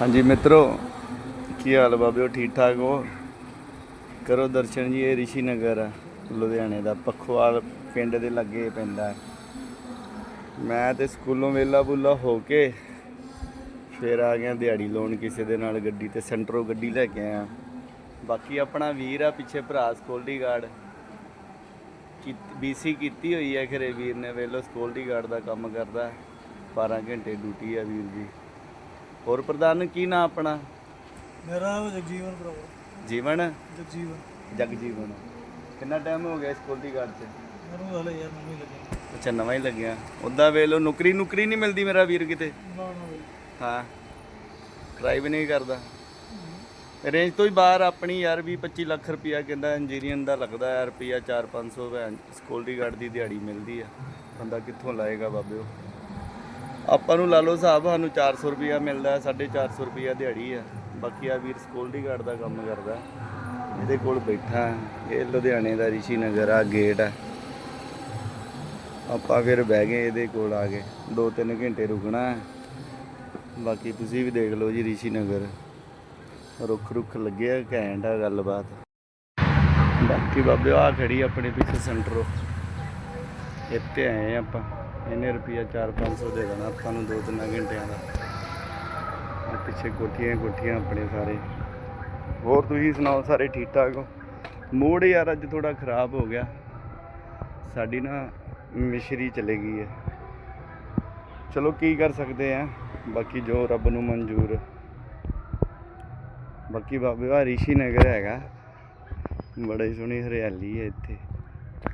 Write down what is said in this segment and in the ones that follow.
ਹਾਂਜੀ ਮਿੱਤਰੋ, ਕੀ ਹਾਲ ਬਾਬਿਓ? ਠੀਕ ਠਾਕ ਹੋ? ਕਰੋ ਦਰਸ਼ਨ ਜੀ, ਇਹ ਰਿਸ਼ੀ ਨਗਰ ਆ ਲੁਧਿਆਣੇ ਦਾ ਪਖਵਾਲ ਪਿੰਡ ਦੇ ਲੱਗੇ ਪੈਂਦਾ ਮੈਂ ਤੇ ਸਕੂਲੋਂ ਵੇਲਾ ਬੁੱਲਾ ਹੋ ਕੇ ਫਿਰ ਆ ਗਿਆ ਦਿਹਾੜੀ ਲਾਉਣ ਕਿਸੇ ਦੇ ਨਾਲ ਗੱਡੀ ਤੇ, ਸੈਂਟਰੋ ਗੱਡੀ ਲੈ ਕੇ ਆਇਆ। ਬਾਕੀ ਆਪਣਾ ਵੀਰ ਆ ਪਿੱਛੇ ਭਰਾ ਸਕਿਉਰਟੀ ਗਾਰਡ ਬੀਸੀ ਕੀਤੀ ਹੋਈ ਹੈ ਖਰੇ ਵੀਰ ਨੇ ਵੇਲੋ ਸਕਿਉਰਟੀ ਗਾਰਡ ਦਾ ਕੰਮ ਕਰਦਾ। 12 ਘੰਟੇ ਡਿਊਟੀ ਆ ਵੀਰ ਦੀ ਹੋਰ ਪ੍ਰਧਾਨ ਕੀ ਨਾਂ ਆਪਣਾ? ਮੇਰਾ ਨਾਮ ਜਗਜੀਵਨ ਭਰਾਵਾ ਜੀਵਨ? ਜਗਜੀਵਨ। ਜਗਜੀਵਨ। ਕਿੰਨਾ ਟਾਈਮ ਹੋ ਗਿਆ ਸਕਿਉਰਟੀ ਗਾਰਡ 'ਚ? ਮੈਨੂੰ ਹਲੇ ਯਾਰ ਨਹੀਂ ਲੱਗਿਆ ਅੱਛਾ ਨਵਾਂ ਹੀ ਲੱਗਿਆ। ਉੱਦਾਂ ਵੇਲੋ ਨੌਕਰੀ ਨੁਕਰੀ ਨਹੀਂ ਮਿਲਦੀ ਮੇਰਾ ਵੀਰ ਕਿਤੇ। ਨਾ ਨਾ ਬਈ ਹਾਂ। ਟਰਾਈ ਵੀ ਨਹੀਂ ਕਰਦਾ। ਰੇਂਜ ਤੋਂ ਹੀ ਬਾਹਰ ਆਪਣੀ ਯਾਰ 20 25 ਲੱਖ ਰੁਪਿਆ ਕਹਿੰਦਾ ਇੰਜੀਨੀਅਰ ਦਾ ਲੱਗਦਾ ਹੈ ਰੁਪਿਆ 4-500 ਸਕਿਉਰਟੀ ਗਾਰਡ ਦੀ ਦਿਹਾੜੀ ਮਿਲਦੀ ਆ। ਬੰਦਾ ਕਿੱਥੋਂ ਲਾਏਗਾ ਬਾਬਿਓ ਆਪਾਂ ਨੂੰ ਲਾ ਲਓ ਹਿਸਾਬ, ਸਾਨੂੰ 400 ਰੁਪਿਆ ਮਿਲਦਾ ਹੈ 450 ਰੁਪਿਆ ਦਿਹਾੜੀ ਆ। ਬਾਕੀ ਆ ਵੀਰ ਸਕਿਉਰਟੀ ਗਾਰਡ ਦਾ ਕੰਮ ਕਰਦਾ। ਇਹਦੇ ਕੋਲ ਬੈਠਾ ਇਹ ਲੁਧਿਆਣੇ ਦਾ ਰਿਸ਼ੀ ਨਗਰ ਆ ਗੇਟ ਆ। ਆਪਾਂ ਫਿਰ ਬਹਿ ਗਏ ਇਹਦੇ ਕੋਲ ਆ ਗਏ 2-3 ਘੰਟੇ ਰੁਕਣਾ ਬਾਕੀ ਤੁਸੀਂ ਵੀ ਦੇਖ ਲਓ ਜੀ ਰਿਸ਼ੀ ਨਗਰ ਰੁੱਖ ਰੁੱਖ ਲੱਗੇ ਆ, ਘੈਂਟ ਆ ਗੱਲਬਾਤ। ਬਾਕੀ ਬਾਬੇ ਆ ਖੜੀ ਆਪਣੇ ਪਿੱਛੇ ਸੈਂਟਰੋ ਇੱਥੇ ਆਏ ਆਪਾਂ। ਇਹਨੇ ਰੁਪਿਆ 4-500 ਦੇ ਦੇਣਾ ਆਪਾਂ ਨੂੰ 2-3 ਘੰਟਿਆਂ ਦਾ। ਆ ਪਿੱਛੇ ਕੋਠੀਆਂ ਕੋਠੀਆਂ ਆਪਣੇ ਸਾਰੇ। ਹੋਰ ਤੁਸੀਂ ਸੁਣਾਓ ਸਾਰੇ ਠੀਕ ਠਾਕ ਹੋ? ਮੂਡ ਯਾਰ ਅੱਜ ਥੋੜਾ ਖਰਾਬ ਹੋ ਗਿਆ। ਸਾਡੀ ਨਾ ਮਿਸ਼ਰੀ ਚਲੇ ਗਈ ਹੈ। ਚਲੋ ਕੀ ਕਰ ਸਕਦੇ ਆ, ਬਾਕੀ ਜੋ ਰੱਬ ਨੂੰ ਮਨਜ਼ੂਰ। ਬਾਕੀ ਬਾਬੇ ਆ ਰਿਸ਼ੀ ਨਗਰ ਹੈਗਾ। ਬੜਾ ਸੋਹਣੀ ਹਰਿਆਲੀ ਹੈ ਇੱਥੇ।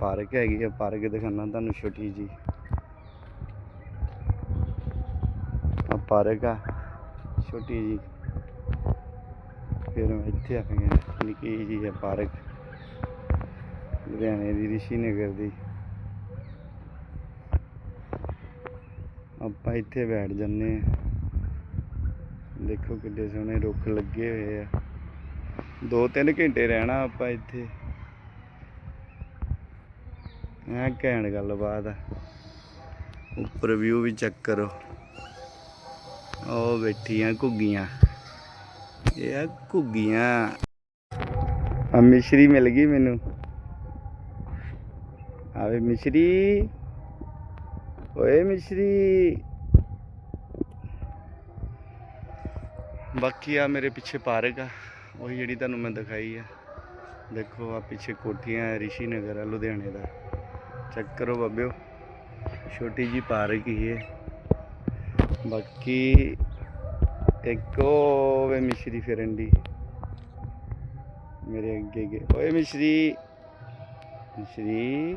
ਪਾਰਕ ਹੈਗੀ ਆ, ਪਾਰਕ ਦਿਖਾਣਾ ਤੁਹਾਨੂੰ ਛੋਟੀ ਜੀ ਪਾਰਕ ਆ, ਛੋਟੀ ਜੀ ਫਿਰ ਮੈਂ ਇੱਥੇ ਆ ਗਿਆ, ਨਿੱਕੀ ਜੀ ਹੈ ਪਾਰਕ। ਲੁਧਿਆਣੇ ਦੀ ਰਿਸ਼ੀ ਨਗਰ ਦੀ। ਆਪਾਂ ਇੱਥੇ ਬੈਠ ਜੰਨੇ ਆ। ਦੇਖੋ ਕਿੱਡੇ ਸੋਹਣੇ ਰੁੱਖ ਲੱਗੇ ਹੋਏ ਆ। ਦੋ ਤਿੰਨ ਘੰਟੇ ਰਹਿਣਾ ਆਪਾਂ ਇੱਥੇ। ਐ ਘੈਂਟ ਗੱਲਬਾਤ ਆ। ਉੱਪਰ ਵਿਊ ਵੀ ਚੈੱਕ ਕਰੋ। ਉਹ ਬੈਠੀਆਂ ਘੁੱਗੀਆਂ। ਇਹ ਆ ਘੁੱਗੀਆਂ। ਆ ਮਿਸ਼ਰੀ ਮਿਲ ਗਈ ਮੈਨੂੰ। ਆਵੇ ਮਿਸ਼ਰੀ। ਓਏ ਮਿਸ਼ਰੀ। ਬਾਕੀ ਆ ਮੇਰੇ ਪਿੱਛੇ ਪਾਰਕ ਆ। ਉਹੀ ਜਿਹੜੀ ਤੁਹਾਨੂੰ ਮੈਂ ਦਿਖਾਈ ਆ। ਦੇਖੋ ਆ ਪਿੱਛੇ ਕੋਠੀਆਂ ਰਿਸ਼ੀ ਨਗਰ ਆ, ਲੁਧਿਆਣੇ ਦਾ। ਚੈੱਕ ਕਰੋ ਬਾਬਿਓ। ਛੋਟੀ ਜੀ ਪਾਰਕ ਹੀ ਹੈ ਬਾਕੀ ਇੱਕ ਉਹ ਵੇ ਮਿਸ਼ਰੀ ਫਿਰਨ ਦੀ ਮੇਰੇ ਅੱਗੇ ਅੱਗੇ। ਓਏ ਮਿਸ਼ਰੀ। ਮਿਸ਼ਰੀ।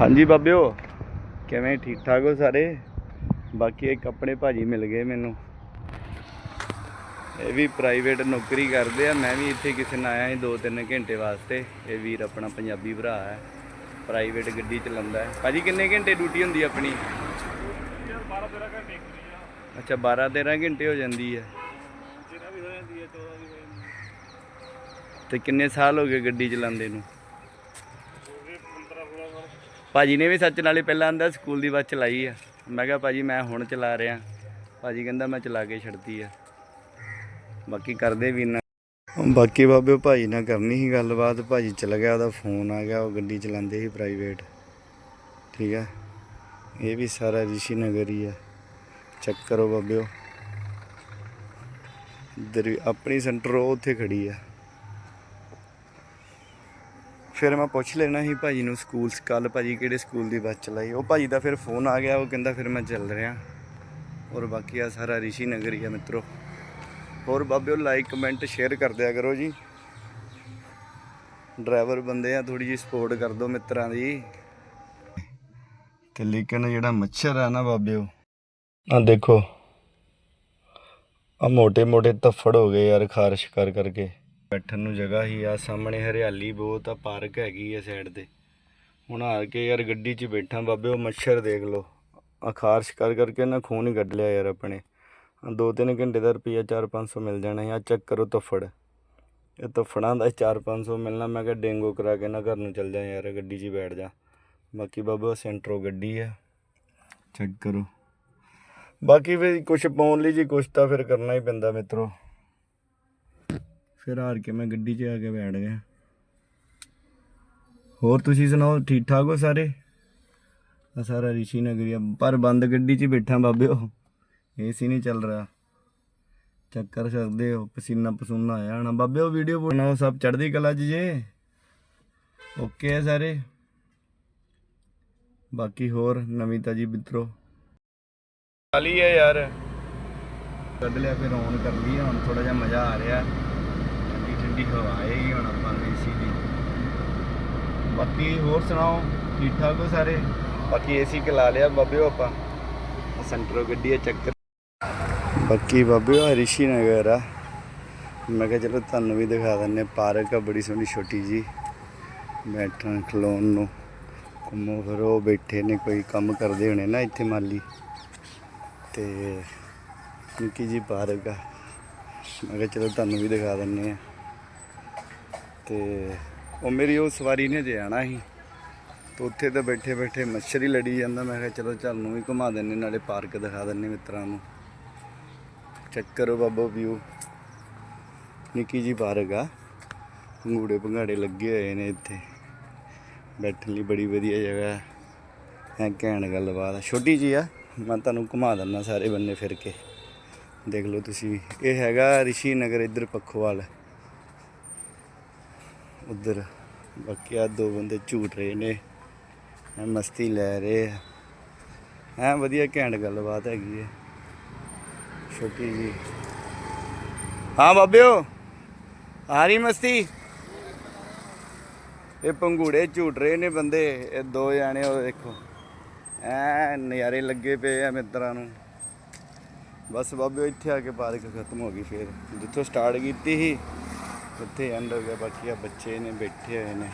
ਹਾਂਜੀ ਬਾਬਿਓ, ਕਿਵੇਂ? ਠੀਕ ਠਾਕ ਹੋ ਸਾਰੇ? ਬਾਕੀ ਇੱਕ ਆਪਣੇ ਭਾਜੀ ਮਿਲ ਗਏ ਮੈਨੂੰ। ਇਹ ਵੀ ਪ੍ਰਾਈਵੇਟ ਨੌਕਰੀ ਕਰਦੇ ਆ। ਮੈਂ ਵੀ ਇੱਥੇ ਕਿਸੇ ਨਾਲ ਆਇਆ ਸੀ 2-3 ਘੰਟੇ ਵਾਸਤੇ। ਇਹ ਵੀਰ ਆਪਣਾ ਪੰਜਾਬੀ ਭਰਾ ਹੈ। ਪ੍ਰਾਈਵੇਟ ਗੱਡੀ ਚਲਾਉਂਦਾ ਹੈ। ਭਾਜੀ, ਕਿੰਨੇ ਘੰਟੇ ਡਿਊਟੀ ਹੁੰਦੀ ਆਪਣੀ? 12 13 ਘੰਟੇ ਅੱਛਾ 12-13 ਘੰਟੇ ਹੋ ਜਾਂਦੀ ਹੈ। ਜਿਹੜਾ ਵੀ ਹੋ ਜਾਂਦੀ ਹੈ 14 ਵੀ ਹੋ ਜਾਂਦੀ ਹੈ ਤੇ ਕਿੰਨੇ ਸਾਲ ਹੋ ਗਏ ਗੱਡੀ ਚਲਾਉਂਦੇ ਨੂੰ? ਹੋ ਗਏ 15 16 ਸਾਲ ਭਾਜੀ ਨੇ ਵੀ ਸੱਚ ਨਾਲੇ ਪਹਿਲਾਂ ਆਂਦਾ ਸਕੂਲ ਦੀ ਬੱਸ ਚਲਾਈ ਆ। ਮੈਂ ਕਿਹਾ, ਭਾਜੀ, ਮੈਂ ਹੁਣ ਚਲਾ ਰਿਹਾ। ਭਾਜੀ ਕਹਿੰਦਾ, ਮੈਂ ਚਲਾ ਕੇ ਛੱਡਤੀ ਆ। ਬਾਕੀ ਕਰਦੇ ਵੀ ਨਾ। ਬਾਕੀ ਬਾਬੇ ਭਾਜੀ ਨਾਲ ਕਰਨੀ ਸੀ ਗੱਲਬਾਤ ਭਾਜੀ ਚਲ ਗਿਆ, ਉਹਦਾ ਫੋਨ ਆ ਗਿਆ, ਉਹ ਗੱਡੀ ਚਲਾਉਂਦੇ ਸੀ ਪ੍ਰਾਈਵੇਟ ਠੀਕ ਹੈ ਇਹ ਵੀ ਸਾਰਾ ਰਿਸ਼ੀ ਨਗਰ ਹੀ ਆ। ਚੈੱਕ ਕਰੋ ਬਾਬਿਓ। ਇੱਧਰ ਵੀ ਆਪਣੀ ਸੈਂਟਰ ਉਹ ਉੱਥੇ ਖੜੀ ਆ। ਫਿਰ ਮੈਂ ਪੁੱਛ ਲੈਣਾ ਸੀ ਭਾਜੀ ਨੂੰ ਸਕੂਲ ਕੱਲ ਭਾਜੀ ਕਿਹੜੇ ਸਕੂਲ ਦੀ ਬੱਸ ਚਲਾਈ? ਉਹ ਭਾਜੀ ਦਾ ਫਿਰ ਫੋਨ ਆ ਗਿਆ, ਉਹ ਕਹਿੰਦਾ ਫਿਰ ਮੈਂ ਚੱਲ ਰਿਹਾ। ਔਰ ਬਾਕੀ ਆ ਸਾਰਾ ਰਿਸ਼ੀ ਨਗਰ ਹੀ ਆ ਮਿੱਤਰੋ। ਹੋਰ ਬਾਬਿਓ ਲਾਈਕ ਕਮੈਂਟ ਸ਼ੇਅਰ ਕਰ ਦਿਆ ਕਰੋ ਜੀ। ਡਰਾਈਵਰ ਬੰਦੇ ਆ ਥੋੜੀ ਜੀ ਸਪੋਰਟ ਕਰ ਦਿਓ ਮਿੱਤਰਾਂ ਦੀ। ਤੇ ਲੇਕਿਨ ਜਿਹੜਾ ਮੱਛਰ ਆ ਨਾ ਬਾਬਿਓ ਆ ਦੇਖੋ ਆ ਮੋਟੇ ਮੋਟੇ ਤਫੜ ਹੋ ਗਏ ਯਾਰ ਖਾਰਸ਼ ਕਰ ਕਰਕੇ। ਬੈਠਣ ਨੂੰ ਜਗ੍ਹਾ ਹੀ ਆ, ਸਾਹਮਣੇ ਹਰਿਆਲੀ ਬਹੁਤ ਆ, ਪਾਰਕ ਹੈਗੀ ਆ ਸਾਈਡ ਤੇ। ਹੁਣ ਆ ਕੇ ਯਾਰ ਗੱਡੀ 'ਚ ਬੈਠਾ ਬਾਬੇ ਉਹ, ਮੱਛਰ ਦੇਖ ਲਓ। ਆ ਖਾਰਸ਼ ਕਰ ਕਰਕੇ ਨਾ ਖੂਨ ਹੀ ਕੱਢ ਲਿਆ ਯਾਰ ਆਪਣੇ। ਦੋ ਤਿੰਨ ਘੰਟੇ ਦਾ ਰੁਪਈਆ 4-500 ਮਿਲ ਜਾਣਾ ਆ ਚੈੱਕ ਕਰੋ ਤਫੜ ਇਹ ਤਾਂ ਫੜਾਂ ਦਾ 4-500 ਮਿਲਣਾ। ਮੈਂ ਕਿਹਾ ਡੇਂਗੂ ਕਰਾ ਕੇ ਨਾ ਘਰ ਨੂੰ ਚੱਲ ਜਾ ਯਾਰ, ਗੱਡੀ 'ਚ ਹੀ ਬੈਠ ਜਾ। ਬਾਕੀ ਬਾਬਾ ਸੈਂਟਰੋ ਗੱਡੀ ਆ। ਚੈੱਕ ਕਰੋ। ਬਾਕੀ ਵੀ ਕੁਝ ਪਾਉਣ ਲਈ ਜੀ ਕੁਝ ਤਾਂ ਫਿਰ ਕਰਨਾ ਹੀ ਪੈਂਦਾ ਮਿੱਤਰੋ। ਫਿਰ ਹਾਰ ਕੇ ਮੈਂ ਗੱਡੀ 'ਚ ਆ ਕੇ ਬੈਠ ਗਿਆ। ਹੋਰ ਤੁਸੀਂ ਸੁਣਾਓ ਠੀਕ ਠਾਕ ਹੋ ਸਾਰੇ? ਆ ਸਾਰਾ ਰਿਸ਼ੀ ਨਗਰੀ ਆ ਪਰ ਬੰਦ ਗੱਡੀ 'ਚ ਹੀ ਬੈਠਾ ਬਾਬਿਓ। ਏਸੀ ਨਹੀਂ ਚੱਲ ਰਿਹਾ। ਚੱਕਰ ਕਰ ਸਕਦੇ ਹੋ, ਪਸੀਨਾ ਪਸੂਨਾ ਆਇਆ ਹਣਾ। ਉਹ ਵੀਡੀਓ ਬਣਾਓ ਸਭ ਚੜ੍ਹਦੀ ਕਲਾ 'ਚ ਜੇ। ਓਕੇ ਆ ਸਾਰੇ। ਬਾਕੀ ਹੋਰ, ਨਵੀਂ ਤਾਜੀ ਮਿੱਤਰੋ। ਖਾਲੀ ਹੈ ਯਾਰ। ਕੱਢ ਲਿਆ ਫਿਰ ਔਨ ਕਰ ਲਈ ਹੁਣ ਥੋੜਾ ਜਿਹਾ ਮਜ਼ਾ ਆ ਰਿਹਾ। ਠੰਡੀ ਠੰਡੀ ਹਵਾ ਆਏਗੀ ਹੁਣ ਆਪਾਂ ਨੂੰ ਏਸੀ ਦੀ। ਬਾਕੀ ਹੋਰ ਸੁਣਾਓ? ਠੀਕ ਠਾਕ ਹੋ ਸਾਰੇ? ਬਾਕੀ ਏਸੀ ਕਲਾ ਲਿਆ ਬਾਬਿਓ ਆਪਾਂ। ਸੈਂਟਰੋ ਗੱਡੀ ਆ, ਚੱਕਰ ਬਾਕੀ ਬਾਬੇ ਆ ਰਿਸ਼ੀ ਨਗਰ ਆ। ਮੈਂ ਕਿਹਾ ਚਲੋ ਤੁਹਾਨੂੰ ਵੀ ਦਿਖਾ ਦਿੰਨੇ ਪਾਰਕ ਆ, ਬੜੀ ਸੋਹਣੀ ਛੋਟੀ ਜੀ ਬੈਠਣ, ਖਲੋਣ ਨੂੰ। ਘੁੰਮੋ ਫਿਰੋ, ਬੈਠੇ ਨੇ, ਕੋਈ ਕੰਮ ਕਰਦੇ ਹੋਣੇ ਨਾ ਇੱਥੇ ਮਾਲੀ। ਤੇ ਨਿੱਕੀ ਜੀ ਪਾਰਕ ਆ। ਮੈਂ ਕਿਹਾ ਚਲੋ ਤੁਹਾਨੂੰ ਵੀ ਦਿਖਾ ਦਿੰਨੇ ਆ। ਤੇ ਉਹ ਮੇਰੀ ਉਹ ਸਵਾਰੀ ਨੇ ਜੇ ਆਣਾ ਸੀ। ਤੇ ਉੱਥੇ ਤਾਂ ਬੈਠੇ ਬੈਠੇ ਮੱਛਰ ਹੀ ਲੜੀ ਜਾਂਦਾ। ਮੈਂ ਕਿਹਾ ਚਲੋ ਤੁਹਾਨੂੰ ਵੀ ਘੁਮਾ ਦਿੰਨੇ ਨਾਲੇ ਪਾਰਕ ਦਿਖਾ ਦਿੰਨੇ ਮਿੱਤਰਾਂ ਨੂੰ। ਚੈੱਕ ਕਰੋ ਬਾਬਾ ਵਿਊ ਨਿੱਕੀ ਜੀ ਪਾਰਕ ਆ। ਪੰਗੂੜੇ ਭੰਗਾੜੇ ਲੱਗੇ ਹੋਏ ਨੇ ਇੱਥੇ। ਬੈਠਣ ਲਈ ਬੜੀ ਵਧੀਆ ਜਗ੍ਹਾ। ਹੈ ਐ ਘੈਂਟ ਗੱਲਬਾਤ ਆ। ਛੋਟੀ ਜੀ ਆ। ਮੈਂ ਤੁਹਾਨੂੰ ਘੁਮਾ ਦਿੰਦਾ ਸਾਰੇ ਬੰਨੇ ਫਿਰ ਕੇ। ਦੇਖ ਲਓ ਤੁਸੀਂ। ਇਹ ਹੈਗਾ ਰਿਸ਼ੀ ਨਗਰ ਇੱਧਰ ਪੱਖੋਵਾਲ। ਉੱਧਰ ਬਾਕੀ ਆ ਦੋ ਬੰਦੇ ਝੂਟ ਰਹੇ ਨੇ। ਐ ਮਸਤੀ ਲੈ ਰਹੇ ਆ। ਐ ਵਧੀਆ ਘੈਂਟ ਗੱਲਬਾਤ ਹੈਗੀ ਹੈ ਛੋਟੀ ਜੀ। ਹਾਂ ਬਾਬਿਓ ਹਾਰੀ ਮਸਤੀ? ਇਹ ਪੰਗੂੜੇ ਝੂਟ ਰਹੇ ਨੇ ਬੰਦੇ, ਇਹ ਦੋ ਜਾਣੇ, ਉਹ ਦੇਖੋ। ਐ ਨਜ਼ਾਰੇ ਲੱਗੇ ਪਏ ਆ ਮਿੱਤਰਾਂ ਨੂੰ। ਬਸ ਬਾਬਿਓ, ਇੱਥੇ ਆ ਕੇ ਪਾਰਕ ਖਤਮ ਹੋ ਗਈ ਫੇਰ। ਜਿੱਥੋਂ ਸਟਾਰਟ ਕੀਤੀ ਸੀ, ਉੱਥੇ ਐਂਡ ਹੋ ਗਿਆ, ਬਾਕੀ ਆ ਬੱਚੇ ਨੇ, ਬੈਠੇ ਹੋਏ ਨੇ।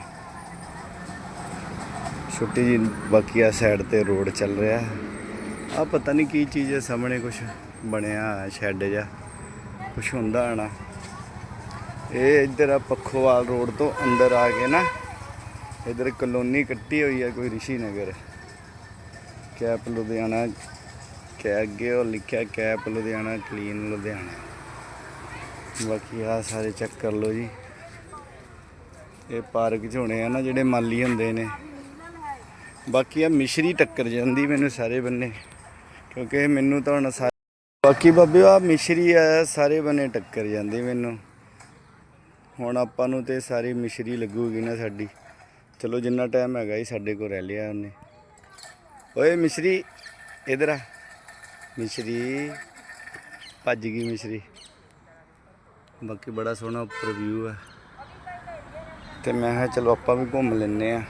ਛੋਟੀ ਜੀ ਬਾਕੀ ਆ ਸਾਈਡ ਤੇ ਰੋਡ ਚੱਲ ਰਿਹਾ। ਆ ਪਤਾ ਨਹੀਂ ਕੀ ਚੀਜ਼ ਹੈ ਸਾਹਮਣੇ ਕੁਝ ਬਣਿਆ ਸ਼ੈੱਡ ਜਿਹਾ, ਕੁਛ ਹੁੰਦਾ ਆਣਾ ਇਹ ਇੱਧਰ ਆ ਪੱਖੋਵਾਲ ਰੋਡ ਤੋਂ ਅੰਦਰ ਆ ਕੇ ਨਾ, ਇੱਧਰ ਕਲੋਨੀ ਕੱਟੀ ਹੋਈ ਹੈ ਕੋਈ ਰਿਸ਼ੀ ਨਗਰ ਕੈਪ ਲੁਧਿਆਣਾ ਕੈ ਅੱਗੇ ਉਹ ਲਿਖਿਆ ਕੈਪ ਲੁਧਿਆਣਾ, ਕਲੀਨ ਲੁਧਿਆਣਾ। ਬਾਕੀ ਆ ਸਾਰੇ ਚੈੱਕ ਕਰ ਲਓ ਜੀ। ਇਹ ਪਾਰਕ 'ਚ ਹੋਣੇ ਆ ਨਾ ਜਿਹੜੇ ਮਾਲੀ ਹੁੰਦੇ ਨੇ। ਬਾਕੀ ਆ ਮਿਸ਼ਰੀ ਟੱਕਰ ਜਾਂਦੀ ਮੈਨੂੰ ਸਾਰੇ ਬੰਨੇ, ਕਿਉਂਕਿ ਮੈਨੂੰ ਤਾਂ ਹੁਣ ਸਾ- ਬਾਕੀ ਬਾਬੇ ਆ ਮਿਸ਼ਰੀ ਆ, ਸਾਰੇ ਬੰਨੇ ਟੱਕਰ ਜਾਂਦੇ ਮੈਨੂੰ। ਹੁਣ ਆਪਾਂ ਨੂੰ ਤੇ ਸਾਰੀ ਮਿਸ਼ਰੀ ਲੱਗੂਗੀ ਨਾ ਸਾਡੀ। ਚਲੋ ਜਿੰਨਾ ਟਾਈਮ ਹੈਗਾ ਹੀ ਸਾਡੇ ਕੋਲ ਰਹਿ ਲਿਆ ਉਹਨੇ। ਓਏ ਮਿਸ਼ਰੀ, ਇਧਰ ਆ। ਮਿਸ਼ਰੀ, ਭੱਜ ਗਈ ਮਿਸ਼ਰੀ। ਬਾਕੀ ਬੜਾ ਸੋਹਣਾ ਉੱਪਰ ਵਿਊ ਹੈ ਤੇ ਮੈਂ ਕਿਹਾ ਚਲੋ ਆਪਾਂ ਵੀ ਘੁੰਮ ਲੈਨੇ ਆ।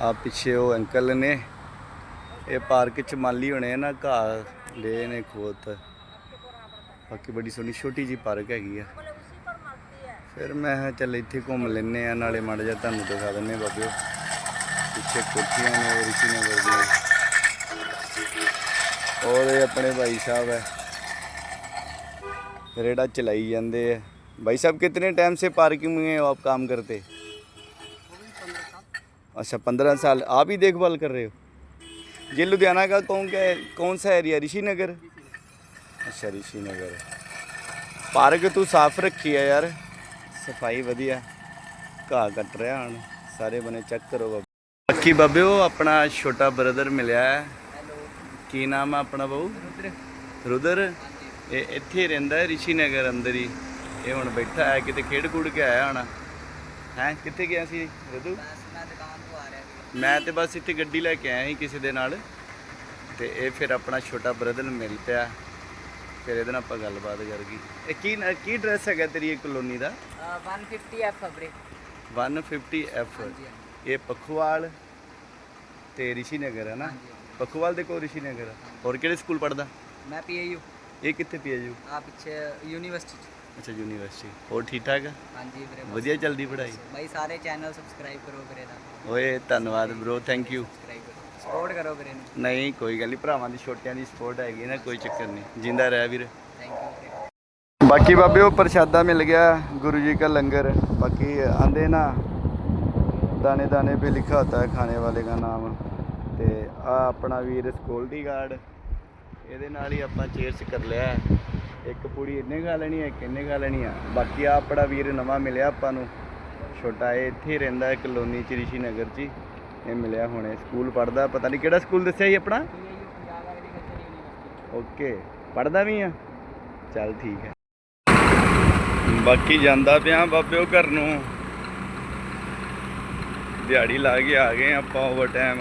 ਆ ਪਿੱਛੇ ਉਹ ਅੰਕਲ ਨੇ, ਇਹ ਪਾਰਕ ਚ ਮਾਲੀ ਹੋਣੇ ਨਾ ਘਾਹ। ਦੇ ਨੇ ਖੋਤ ਬਾਕੀ ਬੜੀ ਸੋਹਣੀ ਛੋਟੀ ਜੀ ਪਾਰਕ ਹੈਗੀ ਆ ਫਿਰ ਮੈਂ ਕਿਹਾ ਚੱਲ ਇੱਥੇ ਘੁੰਮ ਲੈਨੇ ਆ ਨਾਲੇ ਮੜ ਜਾ ਤੁਹਾਨੂੰ ਦਿਖਾ ਦਿੰਨੇ ਬਾਬਿਓ ਪਿੱਛੇ ਕੋਠੀਆਂ ਨੇ ਉਹ ਰਿਸ਼ੀ ਨਗਰ ਦੀਆਂ और ये अपने भाई साहब है रेड़ा चलाई जाते हैं भाई साहब कितने टाइम से पार्किंग में आप काम करते अच्छा पंद्रह साल आप ही देखभाल कर रहे हो ये लुधियाना का कौन क्या है कौन सा एरिया ऋषि नगर अच्छा ऋषि नगर पार्क तू साफ रखी है यार सफाई ਵਧੀਆ ਘਾਹ ਕੱਟ ਰਿਹਾ ਹੁਣ ਸਾਰੇ ਬਨੇ ਚੈੱਕ ਕਰੋ ਬਾਬਾ ਬਾਕੀ ਬਾਬਿਓ ਆਪਣਾ ਛੋਟਾ ਬ੍ਰਦਰ ਮਿਲਿਆ ਹੈ ਕੀ ਨਾਮ ਆ ਆਪਣਾ ਬਾਊ ਰੁਦਰ ਇਹ ਇੱਥੇ ਹੀ ਰਹਿੰਦਾ ਹੈ ਰਿਸ਼ੀ ਨਗਰ ਅੰਦਰ ਹੀ ਇਹ ਹੁਣ ਬੈਠਾ ਹੈ ਕਿਤੇ ਖੇਡ ਕੂੜ ਕੇ ਆਇਆ ਹੋਣਾ ਹੈ ਕਿੱਥੇ ਗਿਆ ਸੀ ਰੁਦੂ ਮੈਂ ਤੇ ਬਸ ਇੱਥੇ ਗੱਡੀ ਲੈ ਕੇ ਆਇਆ ਸੀ ਕਿਸੇ ਦੇ ਨਾਲ ਤੇ ਇਹ ਫਿਰ ਆਪਣਾ ਛੋਟਾ ਬ੍ਰਦਰ ਮਿਲ ਪਿਆ। ਫਿਰ ਇਹਦੇ ਨਾਲ ਆਪਾਂ ਗੱਲਬਾਤ ਕਰ ਗਈ। ਇਹ ਕੀ ਕੀ ਡਰੈਸ ਹੈਗਾ ਤੇਰੀ ਇਹ ਕਲੋਨੀ ਦਾ? 150 ਐਫ ਫੈਬਰਿਕ 150 ਐਫ ਇਹ ਪਖਵਾਲ ਤੇ ਰਿਸ਼ੀ ਨਗਰ ਹੈ ਨਾ? ਪਖਵਾਲ ਦੇ ਕੋਲ ਰਿਸ਼ੀ ਨਗਰ। ਹੋਰ ਕਿਹੜੇ ਸਕੂਲ ਪੜਦਾ ਮੈਂ ਪੀਏਯੂ ਇਹ ਕਿੱਥੇ ਪੀ ਯੂ? ਆ ਪਿੱਛੇ ਯੂਨੀਵਰਸਿਟੀ ਅੱਛਾ ਯੂਨੀਵਰਸਿਟੀ। ਹੋਰ ਠੀਕ ਠਾਕ ਆ? ਹਾਂਜੀ ਵੀਰੇ ਵਧੀਆ ਚੱਲਦੀ ਪੜ੍ਹਾਈ? ਬਾਈ ਸਾਰੇ ਚੈਨਲ ਸਬਸਕ੍ਰਾਈਬ ਕਰੋ ਵੀਰੇ ਦਾ। ਓਏ ਧੰਨਵਾਦ ਬ్రో ਥੈਂਕ ਯੂ ਸਪੋਰਟ ਕਰੋ। ਵੀਰੇ ਨੂੰ। ਨਹੀਂ ਕੋਈ ਗੱਲ ਨਹੀਂ ਭਰਾਵਾਂ ਦੀ ਛੋਟਿਆਂ ਦੀ ਸਪੋਰਟ ਹੈਗੀ ਨਾ ਕੋਈ ਚੱਕਰ ਨਹੀਂ। ਜਿੰਦਾ ਰਹਿ ਵੀਰ। ਥੈਂਕ ਯੂ ਵੀਰੇ। ਬਾਕੀ ਬਾਬੇ ਉਹ ਪ੍ਰਸ਼ਾਦਾ ਮਿਲ ਗਿਆ ਗੁਰੂ ਜੀ ਦਾ ਲੰਗਰ। ਬਾਕੀ ਆਂਦੇ ਨਾ ਦਾਣੇ ਦਾਣੇ 'ਤੇ ਲਿਖਾ ਹੁੰਦਾ ਹੈ ਖਾਣੇ ਵਾਲੇ ਦਾ ਨਾਮ। ਤੇ ਆ ਆਪਣਾ ਵੀਰ ਸਕਿਉਰਟੀ ਗਾਰਡ ਇਹਦੇ ਨਾਲ ਹੀ ਆਪਾਂ ਚੇਅਰਸ ਕਰ ਲਿਆ। ਇੱਕ ਪੂੜੀ ਇੰਨੇ ਖਾ ਲੈਣੀ ਹੈ ਇੱਕ ਇਹਨੇ ਖਾ ਲੈਣੀ ਆ। ਬਾਕੀ ਆ ਆਪਣਾ ਵੀਰ ਨਵਾਂ ਮਿਲਿਆ ਆਪਾਂ ਨੂੰ। ਛੋਟਾ ਇਹ ਇੱਥੇ ਹੀ ਰਹਿੰਦਾ ਹੈ, ਕਲੋਨੀ ਚ ਰਿਸ਼ੀ ਨਗਰ ਚ ਹੀ। ਇਹ ਮਿਲਿਆ ਹੁਣੇ, ਸਕੂਲ ਪੜਦਾ ਪਤਾ ਨਹੀਂ ਕਿਹੜਾ ਸਕੂਲ ਦੱਸਿਆ ਜੀ ਆਪਣਾ? ਓਕੇ ਪੜਦਾ ਵੀ ਆ? ਚੱਲ ਠੀਕ ਹੈ। ਬਾਕੀ ਜਾਂਦਾ ਪਿਆ ਬਾਬਿਓ ਘਰ ਨੂੰ। ਦਿਹਾੜੀ ਲਾ ਕੇ ਆ ਗਏ ਆਪਾਂ ਓਵਰ ਟਾਈਮ